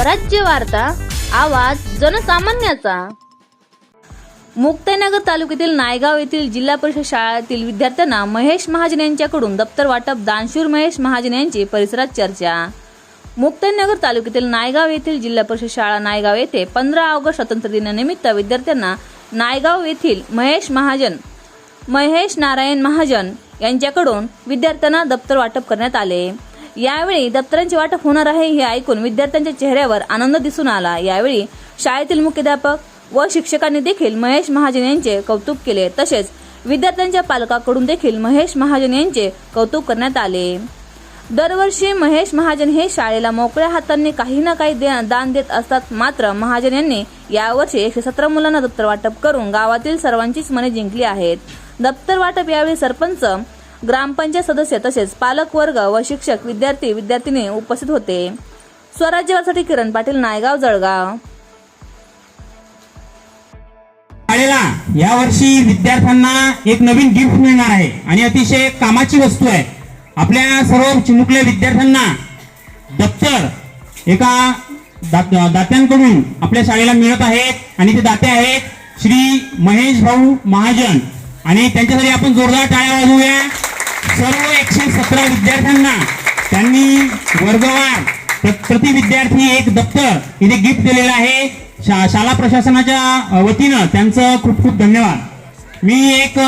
स्वराज्य वार्ता आवाज जनसामान्याचा. मुक्ताईनगर तालुक्यातील नायगाव येथील जिल्हा परिषद शाळेतील विद्यार्थ्यांना महेश महाजन यांच्याकडून दप्तर वाटप दानशूर महेश महाजन यांची परिसरात चर्चा. मुक्ताईनगर तालुक्यातील नायगाव येथील जिल्हा परिषद शाळा नायगाव येथे पंधरा ऑगस्ट स्वातंत्र्य दिनानिमित्त विद्यार्थ्यांना नायगाव येथील महेश महाजन महेश नारायण महाजन यांच्याकडून विद्यार्थ्यांना दप्तर वाटप करण्यात आले. यावेळी दप्तरांचे वाटप होणार आहे हे ऐकून विद्यार्थ्यांच्या चेहऱ्यावर आनंद दिसून आला. यावेळी शाळेतील मुख्याध्यापक व शिक्षकांनी देखील महेश महाजन यांचे कौतुक केले. तसेच विद्यार्थ्यांच्या पालकाकडून देखील महेश महाजन यांचे कौतुक करण्यात आले. दरवर्षी महेश महाजन हे शाळेला मोकळ्या हातांनी काही ना काही दे- दान देत असतात. मात्र महाजन यांनी यावर्षी एकशे सतरा मुलांना दप्तर वाटप करून गावातील सर्वांचीच मने जिंकली आहेत. दप्तर वाटप यावेळी सरपंच ग्रामपंचायत सदस्य तसेच पालक वर्ग व शिक्षक विद्यार्थी विद्यार्थिनी उपस्थित होते. स्वराज्यासाठी किरण पाटील नायगाव जळगाव. शाळेला यावर्षी विद्यार्थ्यांना एक नवीन गिफ्ट मिळणार आहे आणि अतिशय कामाची वस्तू आहे. आपल्या सर्व चिमुकल्या विद्यार्थ्यांना दप्तर एका दात- दात्यांकडून आपल्या शाळेला मिळत आहेत आणि ते दाते आहेत श्री महेश भाऊ महाजन. आणि त्यांच्यासाठी आपण जोरदार टाळ्या वाजवूया. एकशे विद्यार्थ्यांना त्यांनी वर्गवार प्रति विद्यार्थी एक दप्तर इथे गिफ्ट दिलेलं आहे. शा- शाळा प्रशासनाच्या वतीनं त्यांचं खूप खूप धन्यवाद. मी एक